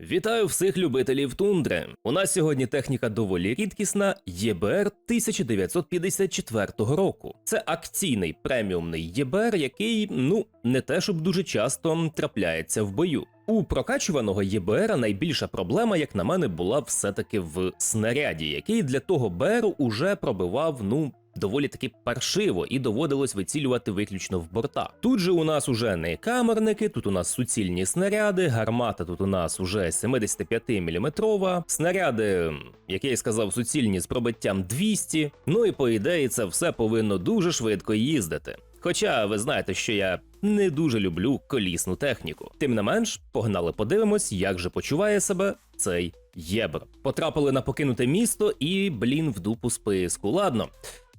Вітаю всіх любителів тундри. У нас сьогодні техніка доволі рідкісна ЄБР 1954 року. Це акційний преміумний ЄБР, який ну не те, щоб дуже часто трапляється в бою. У прокачуваного ЄБР найбільша проблема, як на мене, була все-таки в снаряді, який для того БРу уже пробивав ну доволі таки паршиво і доводилось вицілювати виключно в борта. Тут же у нас уже не камерники, тут у нас суцільні снаряди, гармата тут у нас уже 75 мм, снаряди, як я й сказав, суцільні з пробиттям 200. Ну і по ідеї це все повинно дуже швидко їздити. Хоча ви знаєте, що я не дуже люблю колісну техніку. Тим не менш, погнали подивимось, як же почуває себе цей єбр. Потрапили на покинуте місто і, блін, в дупу списку. Ладно.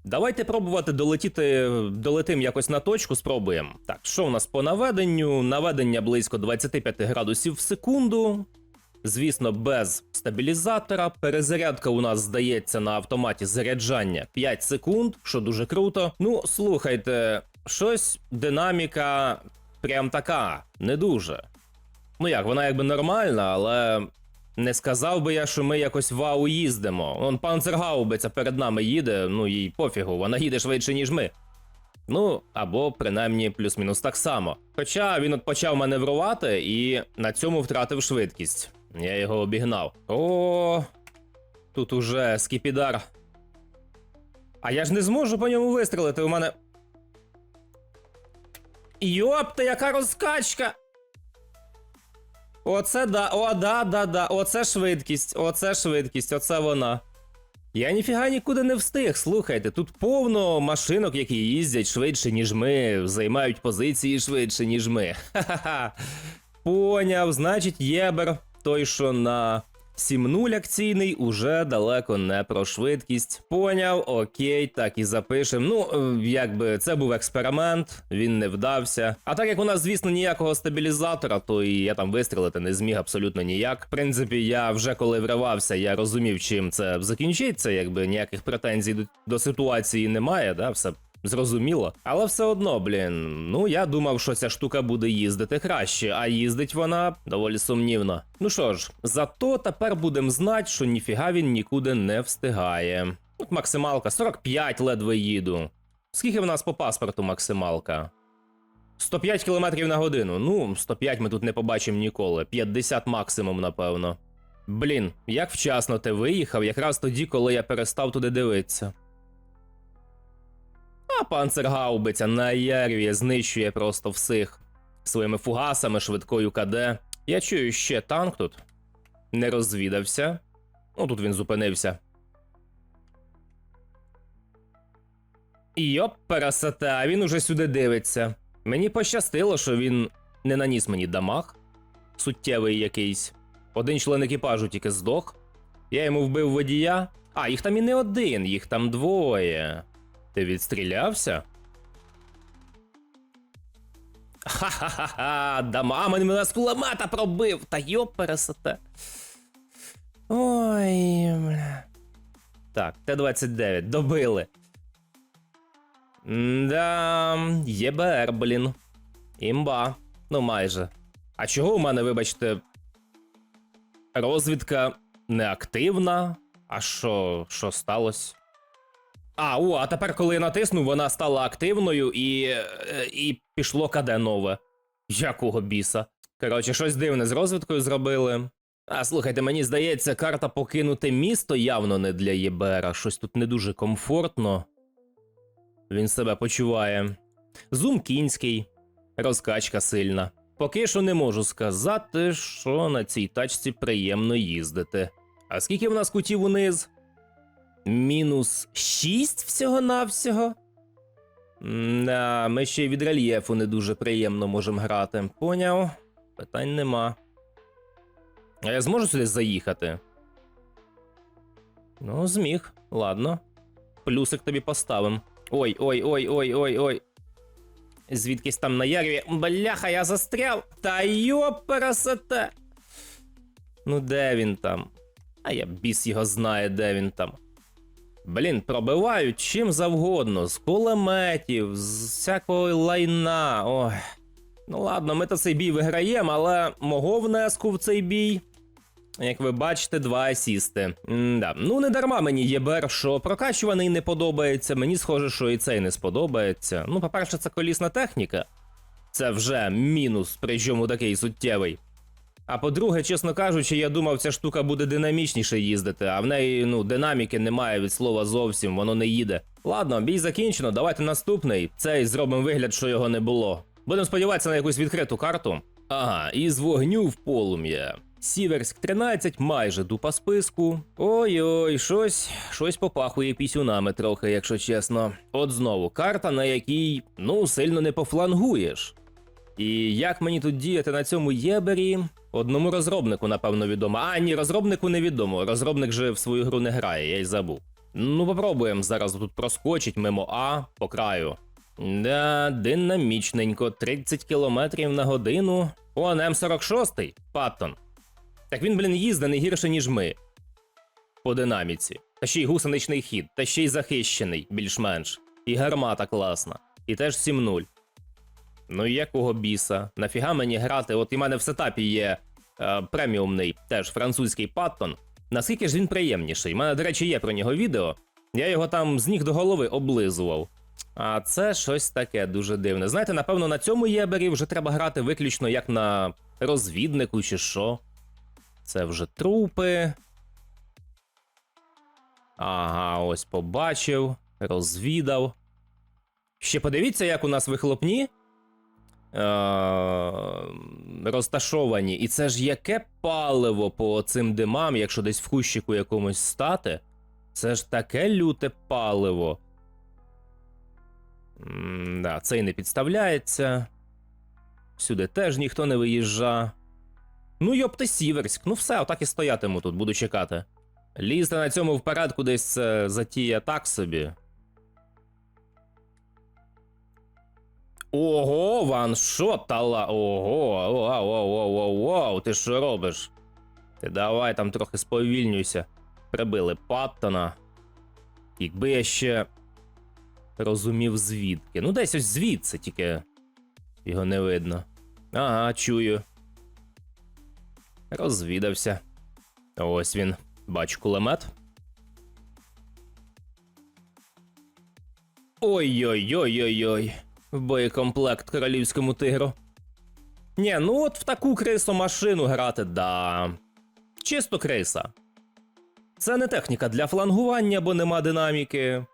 Давайте пробувати долетіти, долетим якось на точку, спробуємо. Так, що у нас по наведенню? Наведення близько 25 градусів в секунду. Звісно, без стабілізатора. Перезарядка у нас здається на автоматі заряджання 5 секунд, що дуже круто. Ну, слухайте, щось динаміка прям така, не дуже. Ну як, вона якби нормальна, але не сказав би я, що ми якось вау їздимо. Он панцергаубиця перед нами їде, ну їй пофігу, вона їде швидше, ніж ми. Ну, або принаймні плюс-мінус так само. Хоча він от почав маневрувати і на цьому втратив швидкість. Я його обігнав. О, тут уже скіпідар. А я ж не зможу по ньому вистрелити. У мене. Йопта, яка розкачка! Оце да, о, да, да, да, оце швидкість, оце швидкість, оце вона. Я ніфіга нікуди не встиг. Слухайте, тут повно машинок, які їздять швидше, ніж ми, займають позиції швидше, ніж ми. Ха-ха-ха. Поняв, значить, Єбер, той, що на 7.0 акційний, уже далеко не про швидкість. Поняв, окей, так і запишем. Ну, е, якби це був експеримент, він не вдався. А так як у нас, звісно, ніякого стабілізатора, то і я там вистрілити не зміг абсолютно ніяк. В принципі, я вже коли вривався, я розумів, чим це закінчиться, якби ніяких претензій до, до ситуації немає, да, все Зрозуміло, але все одно, блін. Ну я думав, що ця штука буде їздити краще, а їздить вона доволі сумнівно. Ну що ж, зато тепер будемо знати, що ніфіга він нікуди не встигає. От максималка 45 ледве їду. Скільки в нас по паспорту максималка? 105 км на годину. Ну, 105 ми тут не побачимо ніколи. 50 максимум, напевно. Блін, як вчасно ти виїхав, якраз тоді, коли я перестав туди дивитися. А панцергаубиця наярює, знищує просто всіх своїми фугасами, швидкою КД. Я чую ще танк тут. Не розвідався. Ну тут він зупинився. Йоп, пересете, а він уже сюди дивиться. Мені пощастило, що він не наніс мені дамаг. Суттєвий якийсь. Один член екіпажу тільки здох. Я йому вбив водія. А, їх там і не один, їх там двоє. Ти відстрілявся? Ха-ха-ха, дама мене з кулемета пробив! Та йоп пересете. Ой. бля. Так, Т-29, добили. Да, ЄБР, блін. Імба. Ну майже. А чого у мене, вибачте, розвідка неактивна? А що, що сталося? А, о, а тепер, коли я натиснув, вона стала активною і. е, і пішло КД нове. Якого біса? Коротше, щось дивне з розвідкою зробили. А слухайте, мені здається, карта покинути місто явно не для ЄБРа. Щось тут не дуже комфортно. Він себе почуває. Зум кінський, розкачка сильна. Поки що не можу сказати, що на цій тачці приємно їздити. А скільки в нас кутів униз? Мінус 6 всього-навсього. Да, ми ще й від рельєфу не дуже приємно можемо грати. Поняв? Питань нема. А я зможу сюди заїхати? Ну, зміг. Ладно. Плюсик тобі поставим. Ой, ой, ой, ой, ой, ой. Звідкись там наярює. Бляха, я застряв. Та йопересете. Ну, де він там? А я біс його знає, де він там. Блін, пробивають чим завгодно, з кулеметів, з всякого лайна. Ой. Ну ладно, ми то цей бій виграємо, але мого внеску в цей бій Як ви бачите, два асісти. М-да. Ну, не дарма мені ЄБР, що прокачуваний не подобається. Мені схоже, що і цей не сподобається. Ну, по-перше, це колісна техніка. Це вже мінус, причому такий суттєвий. А по-друге, чесно кажучи, я думав, ця штука буде динамічніше їздити, а в неї ну динаміки немає від слова зовсім, воно не їде. Ладно, бій закінчено, давайте наступний. Цей зробимо вигляд, що його не було. Будемо сподіватися на якусь відкриту карту. Ага, із вогню в полум'я. Сіверськ 13, майже дупа списку. Ой-ой, щось, щось попахує пісюнами трохи, якщо чесно. От знову карта, на якій ну сильно не пофлангуєш. І як мені тут діяти на цьому єбері? Одному розробнику, напевно, відомо. А, ні, розробнику невідомо. Розробник же в свою гру не грає, я й забув. Ну, попробуємо зараз тут проскочить мимо А по краю. Да, динамічненько, 30 км на годину. О, М46, Паттон. Так він, блін, їздить не гірше, ніж ми. По динаміці. Та ще й гусеничний хід, та ще й захищений, більш-менш. І гармата класна. І теж 7-0. Ну якого біса? Нафіга мені грати? От і мене в сетапі є е, преміумний, теж французький Паттон. Наскільки ж він приємніший? У мене, до речі, є про нього відео. Я його там з ніг до голови облизував. А це щось таке дуже дивне. Знаєте, напевно, на цьому єбері вже треба грати виключно як на розвіднику чи що. Це вже трупи. Ага, ось побачив, розвідав. Ще подивіться, як у нас вихлопні розташовані. І це ж яке паливо по цим димам, якщо десь в кущику якомусь стати. Це ж таке люте паливо. Да, цей не підставляється. Сюди теж ніхто не виїжджа. Ну, йопти Сіверськ. Ну все, отак і стоятиму тут, буду чекати. Лізти на цьому вперед кудись це затія так собі. Ого, Ван, що тала? Ого, вау, вау, вау, вау, вау, ти що робиш? Ти давай там трохи сповільнюйся. Прибили Паттона. Якби я ще розумів звідки. Ну, десь ось звідси, тільки його не видно. Ага, чую. Розвідався. Ось він. Бачу кулемет. Ой-ой-ой-ой-ой. Боєкомплект королівському тигру. Ні, ну от в таку крису машину грати, да. Чисто криса. Це не техніка для флангування, бо нема динаміки.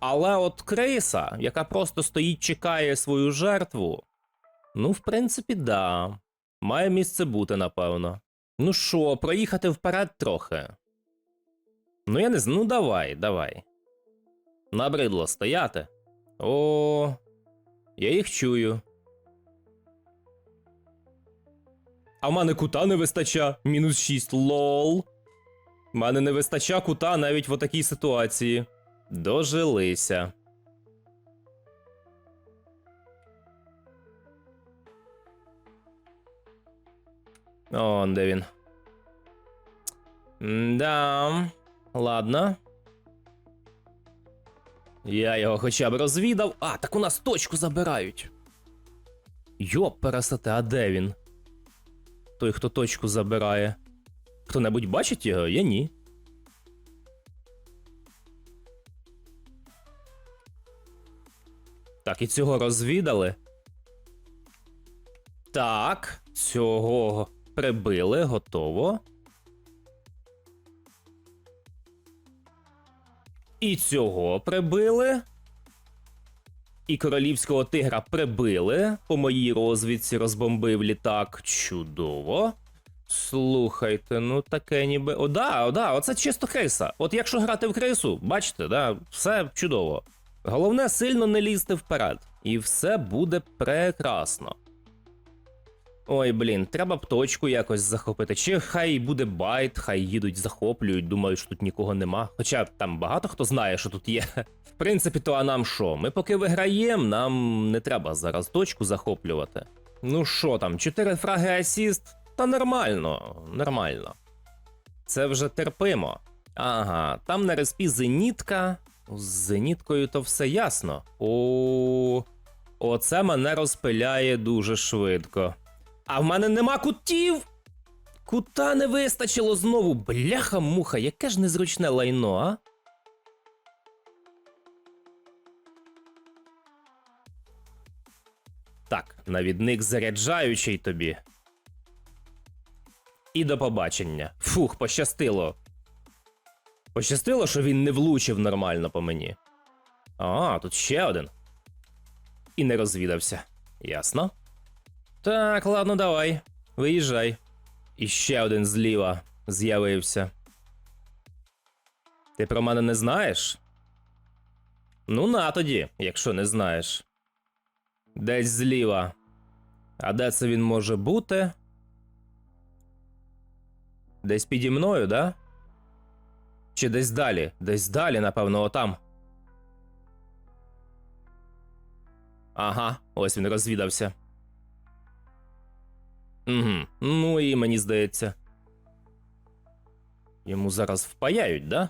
Але от криса, яка просто стоїть, чекає свою жертву. Ну, в принципі, да. Має місце бути, напевно. Ну що, проїхати вперед трохи. Ну, я не знаю. Ну, давай, давай. Набридло стояти. О, я їх чую. А в мене кута не вистача. Мінус 6. Лол. В мене не вистача кута навіть в отакій ситуації. Дожилися. О, де він. Да. Ладно. Я його хоча б розвідав. А, так у нас точку забирають. Йоп, пересете, а де він? Той, хто точку забирає. Хто-небудь бачить його? Я ні. Так, і цього розвідали. Так, цього прибили, готово. І цього прибили. І королівського тигра прибили. По моїй розвідці розбомбив літак. Чудово. Слухайте, ну таке ніби. О, да, о, да, оце чисто криса. От якщо грати в крису, бачите, да, все чудово. Головне сильно не лізти вперед. І все буде прекрасно. Ой, блін, треба б точку якось захопити. Чи хай буде байт, хай їдуть, захоплюють, думаю, що тут нікого нема. Хоча там багато хто знає, що тут є. В принципі, то а нам що? Ми поки виграємо, нам не треба зараз точку захоплювати. Ну що там, 4 фраги асіст? Та нормально, нормально. Це вже терпимо. Ага, там на респі зенітка. З зеніткою то все ясно. О, оце мене розпиляє дуже швидко. А в мене нема кутів. Кута не вистачило знову. Бляха-муха, яке ж незручне лайно, а? Так, навідник заряджаючий тобі. І до побачення. Фух, пощастило. Пощастило, що він не влучив нормально по мені. А, тут ще один. І не розвідався. Ясно? Так, ладно, давай. Виїжджай. І ще один зліва з'явився. Ти про мене не знаєш? Ну, на тоді, якщо не знаєш. Десь зліва. А де це він може бути? Десь піді мною, да? Чи десь далі? Десь далі, напевно, отам. Ага, ось він розвідався. Угу. Ну і мені здається. Йому зараз впаяють, да?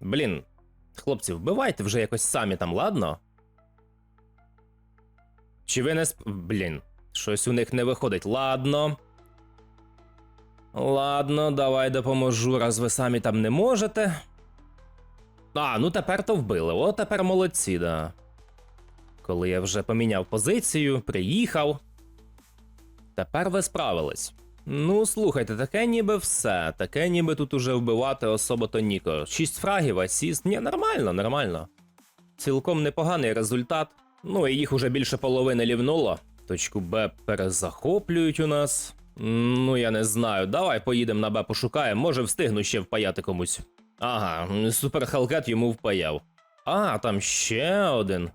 Блін, хлопці, вбивайте вже якось самі там, ладно? Чи ви не сп... Блін, щось у них не виходить. Ладно. Ладно, давай допоможу, раз ви самі там не можете. А, ну тепер то вбили. О, тепер молодці, да. Коли я вже поміняв позицію, приїхав. Тепер ви справились. Ну, слухайте, таке ніби все. Таке ніби тут уже вбивати особо то Ніко. Шість фрагів, асіст. Ні, нормально, нормально. Цілком непоганий результат. Ну і їх уже більше половини лівнуло. Точку Б перезахоплюють у нас. Ну, я не знаю. Давай поїдемо на Б пошукаємо. Може встигну ще впаяти комусь. Ага, м, супер Хелкет йому впаяв. А, там ще один.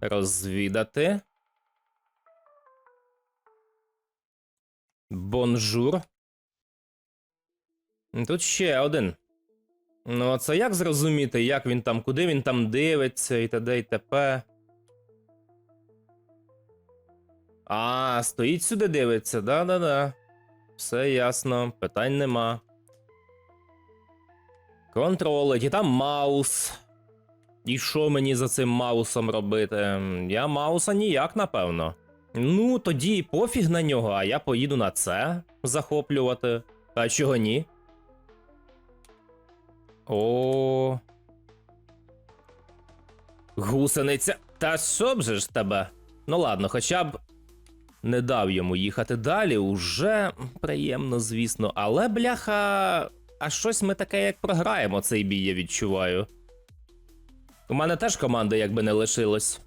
Розвідати. Бонжур. Тут ще один. Ну, а це як зрозуміти, як він там, куди він там дивиться, і т.д. і т.п. А, стоїть сюди дивиться, да-да-да. Все ясно, питань нема. Контролить, і там маус. І що мені за цим маусом робити? Я мауса ніяк, напевно. Ну, тоді пофіг на нього, а я поїду на це захоплювати. А чого ні? О. Гусениця. Та що б же ж тебе? Ну ладно, хоча б не дав йому їхати далі, уже приємно, звісно. Але, бляха, а щось ми таке як програємо цей бій, я відчуваю. У мене теж команда якби не лишилось.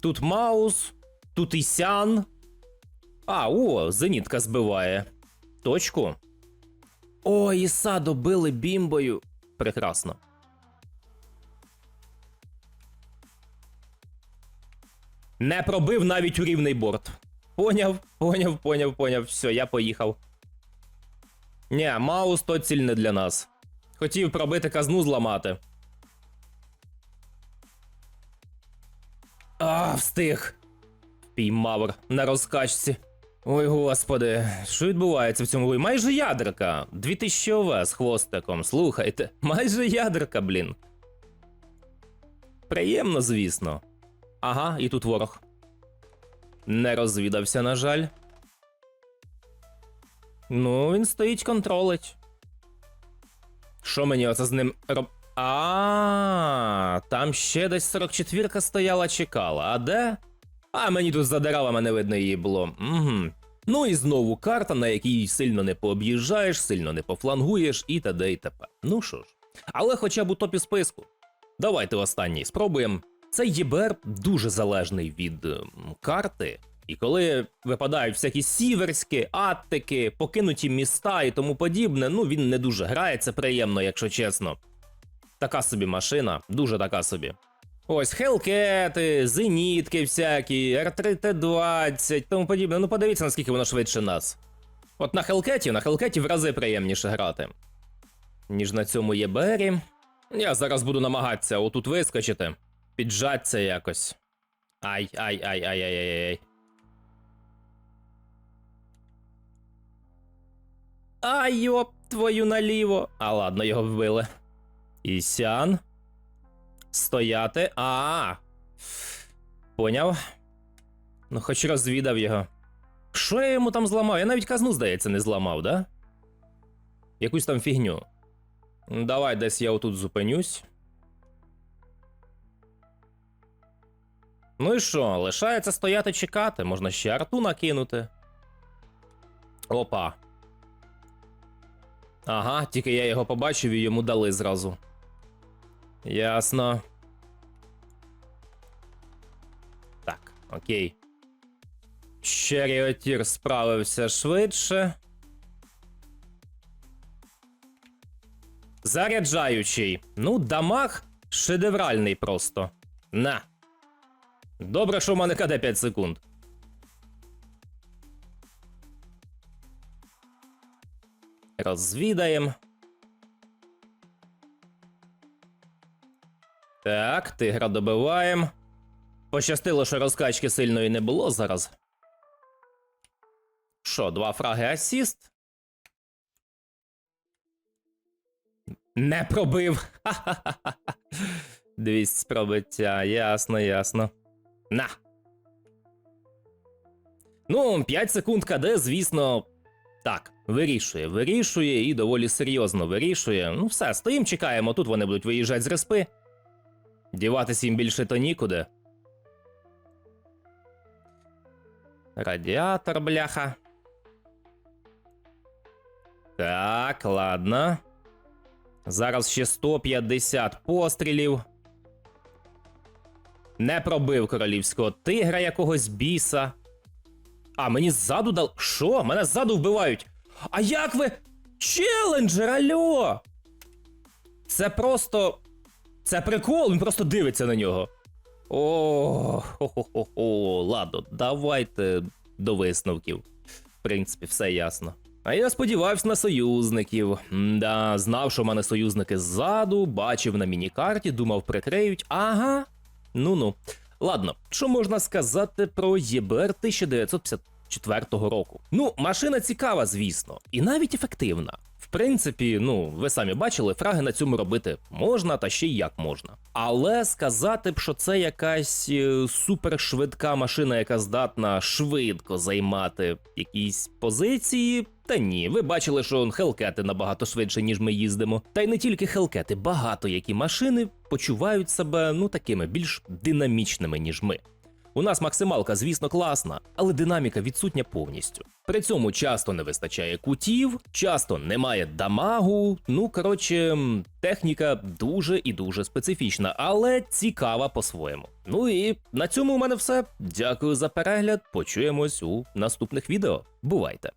Тут Маус, тут і Сян. А, о, зенітка збиває. Точку. О, Іса добили бімбою. Прекрасно. Не пробив навіть у рівний борт. Поняв, поняв, поняв, поняв. Все, я поїхав. Ні, Маус то ціль не для нас. Хотів пробити казну зламати. А, встиг. Піймавр на розкачці. Ой, господи, що відбувається в цьому? Майже ядерка. 2000 ОВ з хвостиком. Слухайте, майже ядерка, блін. Приємно, звісно. Ага, і тут ворог. Не розвідався, на жаль. Ну, він стоїть контролить. Що мені оце з ним роб. А, там ще десь 44-ка стояла, чекала. А де? А мені тут за деревами не видно її було. Угу. Ну і знову карта, на якій сильно не пооб'їжджаєш, сильно не пофлангуєш і т.д. і т.п. Ну що ж. Але хоча б у топі списку. Давайте останній спробуємо. Цей ЄБР дуже залежний від карти. І коли випадають всякі сіверські, аттики, покинуті міста і тому подібне, ну він не дуже грається приємно, якщо чесно. Така собі машина, дуже така собі. Ось хелкети, зенітки всякі, Р3Т20, тому подібне. Ну подивіться, наскільки воно швидше нас. От на хелкеті, на хелкеті в рази приємніше грати, ніж на цьому ЄБРі. Я зараз буду намагатися отут вискочити, піджаться якось. Ай, ай, ай, ай, ай, ай, ай. Ай, йоп, твою наліво. А ладно, його вбили. Ісян. Стояти. А. Поняв. Ну, хоч розвідав його. Що я йому там зламав? Я навіть казну, здається, не зламав, да? Якусь там фігню. Давай десь я отут зупинюсь. Ну і що, лишається стояти чекати, можна ще арту накинути. Опа. Ага, тільки я його побачив і йому дали зразу. Ясно. Так, окей. Черіотір справився швидше. Заряджаючий. Ну, дамаг шедевральний просто. На. Добре, що в мене КД 5 секунд. Розвідаємо. Так, тигра добиваємо. Пощастило, що розкачки сильної не було зараз. Що, два фраги асіст? Не пробив. Ха-ха-ха. 200 пробиття, ясно, ясно. На. Ну, 5 секунд КД, звісно, так, вирішує, вирішує і доволі серйозно вирішує. Ну, все, стоїм, чекаємо, тут вони будуть виїжджати з респи. Діватись їм більше то нікуди. Радіатор, бляха. Так, ладно. Зараз ще 150 пострілів. Не пробив королівського тигра якогось біса. А, мені ззаду дал. Що? Мене ззаду вбивають. А як ви. Челенджер, альо! Це просто. Це прикол, він просто дивиться на нього. О, хо-хо-хо-хо. Ладно, давайте до висновків. В принципі, все ясно. А я сподівався на союзників. Да, знав, що в мене союзники ззаду, бачив на мінікарті, думав, прикриють. Ага. Ну-ну. Ладно, що можна сказати про ЄБР 1954 року? Ну, машина цікава, звісно, і навіть ефективна. В принципі, ну, ви самі бачили, фраги на цьому робити можна та ще й як можна. Але сказати б, що це якась е, супершвидка машина, яка здатна швидко займати якісь позиції. Та ні, ви бачили, що хелкети набагато швидше, ніж ми їздимо. Та й не тільки хелкети, багато які машини почувають себе ну такими більш динамічними, ніж ми. У нас максималка, звісно, класна, але динаміка відсутня повністю. При цьому часто не вистачає кутів, часто немає дамагу. Ну коротше, техніка дуже і дуже специфічна, але цікава по-своєму. Ну і на цьому у мене все. Дякую за перегляд. Почуємось у наступних відео. Бувайте!